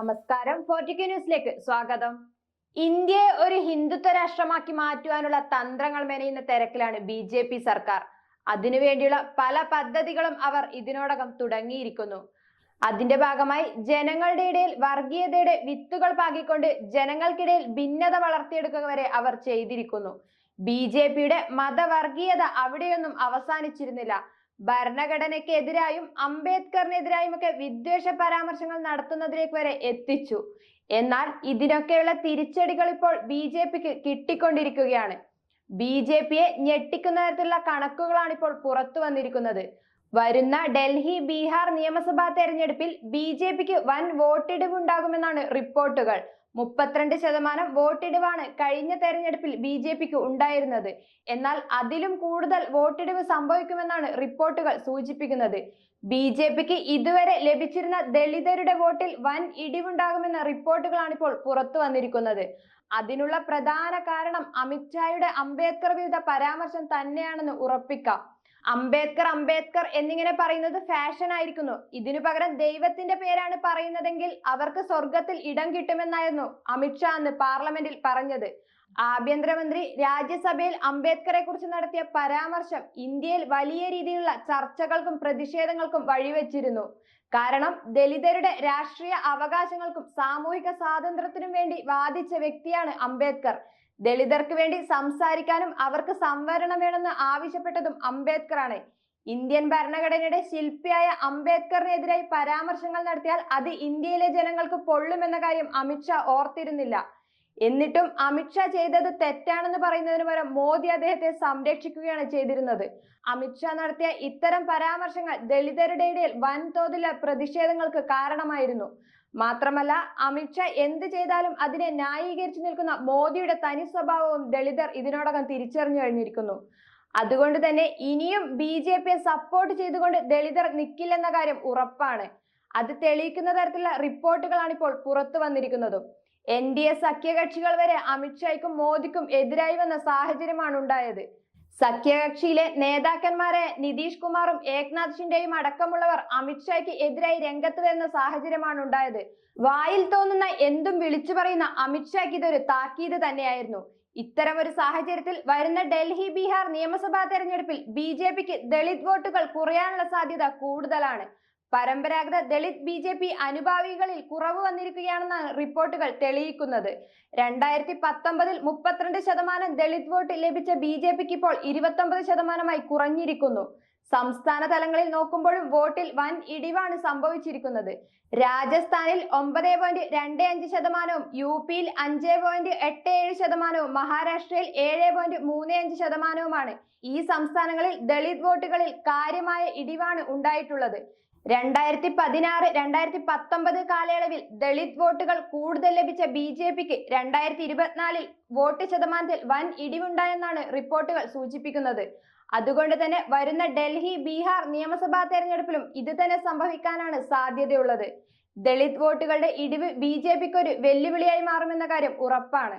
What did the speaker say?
നമസ്കാരം. ഫോർട്ടിക്യൂ ന്യൂസിലേക്ക് സ്വാഗതം. ഇന്ത്യയെ ഒരു ഹിന്ദുത്വ രാഷ്ട്രമാക്കി മാറ്റുവാനുള്ള തന്ത്രങ്ങൾ മെനയുന്ന തിരക്കിലാണ് ബി ജെ പി സർക്കാർ. അതിനുവേണ്ടിയുള്ള പല പദ്ധതികളും അവർ ഇതിനോടകം തുടങ്ങിയിരിക്കുന്നു. അതിന്റെ ഭാഗമായി ജനങ്ങളുടെ ഇടയിൽ വർഗീയതയുടെ വിത്തുകൾ പാകിക്കൊണ്ട് ജനങ്ങൾക്കിടയിൽ ഭിന്നത വളർത്തിയെടുക്കുക വരെ അവർ ചെയ്തിരിക്കുന്നു. ബി ജെ പിയുടെ മതവർഗീയത അവിടെയൊന്നും അവസാനിച്ചിരുന്നില്ല. ഭരണഘടനയ്ക്ക് എതിരായും അംബേദ്കറിനെതിരായും ഒക്കെ വിദ്വേഷ പരാമർശങ്ങൾ നടത്തുന്നതിലേക്ക് വരെ എത്തിച്ചു. എന്നാൽ ഇതിനൊക്കെയുള്ള തിരിച്ചടികൾ ഇപ്പോൾ ബി ജെ പിക്ക് കിട്ടിക്കൊണ്ടിരിക്കുകയാണ്. ബി ജെ പിയെ ഞെട്ടിക്കുന്ന തരത്തിലുള്ള കണക്കുകളാണ് ഇപ്പോൾ പുറത്തു വന്നിരിക്കുന്നത്. വരുന്ന ഡൽഹി ബീഹാർ നിയമസഭാ തെരഞ്ഞെടുപ്പിൽ ബി ജെ പിക്ക് വൻ വോട്ടിടിവ് ഉണ്ടാകുമെന്നാണ് റിപ്പോർട്ടുകൾ. മുപ്പത്തിരണ്ട് ശതമാനം വോട്ടിടിവാണ് കഴിഞ്ഞ തെരഞ്ഞെടുപ്പിൽ ബി ജെ പിക്ക് ഉണ്ടായിരുന്നത്. എന്നാൽ അതിലും കൂടുതൽ വോട്ടിടിവ് സംഭവിക്കുമെന്നാണ് റിപ്പോർട്ടുകൾ സൂചിപ്പിക്കുന്നത്. ബി ജെ പിക്ക് ഇതുവരെ ലഭിച്ചിരുന്ന ദളിതരുടെ വോട്ടിൽ വൻ ഇടിവുണ്ടാകുമെന്ന റിപ്പോർട്ടുകളാണ് ഇപ്പോൾ പുറത്തു വന്നിരിക്കുന്നത്. അതിനുള്ള പ്രധാന കാരണം അമിത്ഷായുടെ അംബേദ്കർ വിരുദ്ധ പരാമർശം തന്നെയാണെന്ന് ഉറപ്പിക്കാം. അംബേദ്കർ അംബേദ്കർ എന്നിങ്ങനെ പറയുന്നത് ഫാഷൻ ആയിരിക്കുന്നു. ഇതിനു പകരം ദൈവത്തിന്റെ പേരാണ് പറയുന്നതെങ്കിൽ അവർക്ക് സ്വർഗത്തിൽ ഇടം കിട്ടുമെന്നായിരുന്നു അമിത്ഷാ അന്ന് പാർലമെന്റിൽ പറഞ്ഞത്. ആഭ്യന്തരമന്ത്രി രാജ്യസഭയിൽ അംബേദ്കറെ കുറിച്ച് നടത്തിയ പരാമർശം ഇന്ത്യയിൽ വലിയ രീതിയിലുള്ള ചർച്ചകൾക്കും പ്രതിഷേധങ്ങൾക്കും വഴിവെച്ചിരുന്നു. കാരണം ദലിതരുടെ രാഷ്ട്രീയ അവകാശങ്ങൾക്കും സാമൂഹിക സ്വാതന്ത്ര്യത്തിനും വേണ്ടി വാദിച്ച വ്യക്തിയാണ് അംബേദ്കർ. ദളിതർക്ക് വേണ്ടി സംസാരിക്കാനും അവർക്ക് സംവരണം വേണമെന്ന് ആവശ്യപ്പെട്ടതും അംബേദ്കർ ആണ് ഇന്ത്യൻ ഭരണഘടനയുടെ ശില്പിയായ അംബേദ്കറിനെതിരായി പരാമർശങ്ങൾ നടത്തിയാൽ അത് ഇന്ത്യയിലെ ജനങ്ങൾക്ക് പൊള്ളുമെന്ന കാര്യം അമിത്ഷാ ഓർത്തിരുന്നില്ല. എന്നിട്ടും അമിത്ഷാ ചെയ്തത് തെറ്റാണെന്ന് പറയുന്നതിന് പകരം മോദി അദ്ദേഹത്തെ സംരക്ഷിക്കുകയാണ് ചെയ്തിരുന്നത്. അമിത്ഷാ നടത്തിയ ഇത്തരം പരാമർശങ്ങൾ ദളിതരുടെ ഇടയിൽ വൻതോതിലുള്ള പ്രതിഷേധങ്ങൾക്ക് കാരണമായിരുന്നു. മാത്രമല്ല അമിത്ഷാ എന്ത് ചെയ്താലും അതിനെ ന്യായീകരിച്ചു നിൽക്കുന്ന മോദിയുടെ തനി സ്വഭാവവും ദളിതർ ഇതിനോടകം തിരിച്ചറിഞ്ഞു കഴിഞ്ഞിരിക്കുന്നു. അതുകൊണ്ട് തന്നെ ഇനിയും ബി സപ്പോർട്ട് ചെയ്തുകൊണ്ട് ദളിതർ നിൽക്കില്ലെന്ന കാര്യം ഉറപ്പാണ്. അത് തെളിയിക്കുന്ന തരത്തിലുള്ള റിപ്പോർട്ടുകളാണ് ഇപ്പോൾ പുറത്തു വന്നിരിക്കുന്നതും. എൻ ഡി എ സഖ്യകക്ഷികൾ വരെ അമിത്ഷായ്ക്കും മോദിക്കും എതിരായി വന്ന സാഹചര്യമാണ് ഉണ്ടായത്. സഖ്യകക്ഷിയിലെ നേതാക്കന്മാരെ നിതീഷ് കുമാറും ഏക്നാഥ് ഷിൻഡെയും അടക്കമുള്ളവർ അമിത്ഷായ്ക്ക് എതിരായി രംഗത്ത് വരുന്ന സാഹചര്യമാണ് ഉണ്ടായത്. വായിൽ തോന്നുന്ന എന്തും വിളിച്ചു പറയുന്ന അമിത്ഷായ്ക്ക് ഇതൊരു താക്കീത് തന്നെയായിരുന്നു. ഇത്തരം ഒരു സാഹചര്യത്തിൽ വരുന്ന ഡൽഹി ബീഹാർ നിയമസഭാ തെരഞ്ഞെടുപ്പിൽ ബി ജെ പിക്ക് ദളിത് വോട്ടുകൾ കുറയാനുള്ള സാധ്യത കൂടുതലാണ്. പരമ്പരാഗത ദളിത് ബി ജെ പി അനുഭാവികളിൽ കുറവ് വന്നിരിക്കുകയാണെന്നാണ് റിപ്പോർട്ടുകൾ തെളിയിക്കുന്നത്. രണ്ടായിരത്തി പത്തൊമ്പതിൽ മുപ്പത്തിരണ്ട് ശതമാനം ദളിത് വോട്ട് ലഭിച്ച ബി ജെ പിക്ക് ഇപ്പോൾ ഇരുപത്തൊമ്പത് ശതമാനമായി കുറഞ്ഞിരിക്കുന്നു. സംസ്ഥാന തലങ്ങളിൽ നോക്കുമ്പോഴും വോട്ടിൽ വൻ ഇടിവാണ് സംഭവിച്ചിരിക്കുന്നത്. രാജസ്ഥാനിൽ ഒമ്പത് പോയിന്റ് രണ്ട് അഞ്ച് ശതമാനവും യു പിയിൽ അഞ്ച് പോയിന്റ് എട്ട് ഏഴ് ശതമാനവും മഹാരാഷ്ട്രയിൽ ഏഴ് പോയിന്റ് മൂന്ന് അഞ്ച് ശതമാനവുമാണ് ഈ സംസ്ഥാനങ്ങളിൽ ദളിത് വോട്ടുകളിൽ കാര്യമായ ഇടിവാണ് ഉണ്ടായിട്ടുള്ളത്. രണ്ടായിരത്തി പതിനാറ് രണ്ടായിരത്തി പത്തൊമ്പത് കാലയളവിൽ ദളിത് വോട്ടുകൾ കൂടുതൽ ലഭിച്ച ബി ജെ പിക്ക് രണ്ടായിരത്തി ഇരുപത്തിനാലിൽ വോട്ട് ശതമാനത്തിൽ വൻ ഇടിവുണ്ടായെന്നാണ് റിപ്പോർട്ടുകൾ സൂചിപ്പിക്കുന്നത്. അതുകൊണ്ട് തന്നെ വരുന്ന ഡൽഹി ബീഹാർ നിയമസഭാ തെരഞ്ഞെടുപ്പിലും ഇത് തന്നെ സംഭവിക്കാനാണ് സാധ്യതയുള്ളത്. ദളിത് വോട്ടുകളുടെ ഇടിവ് ബി ജെ പിക്ക് ഒരു വെല്ലുവിളിയായി മാറുമെന്ന കാര്യം ഉറപ്പാണ്.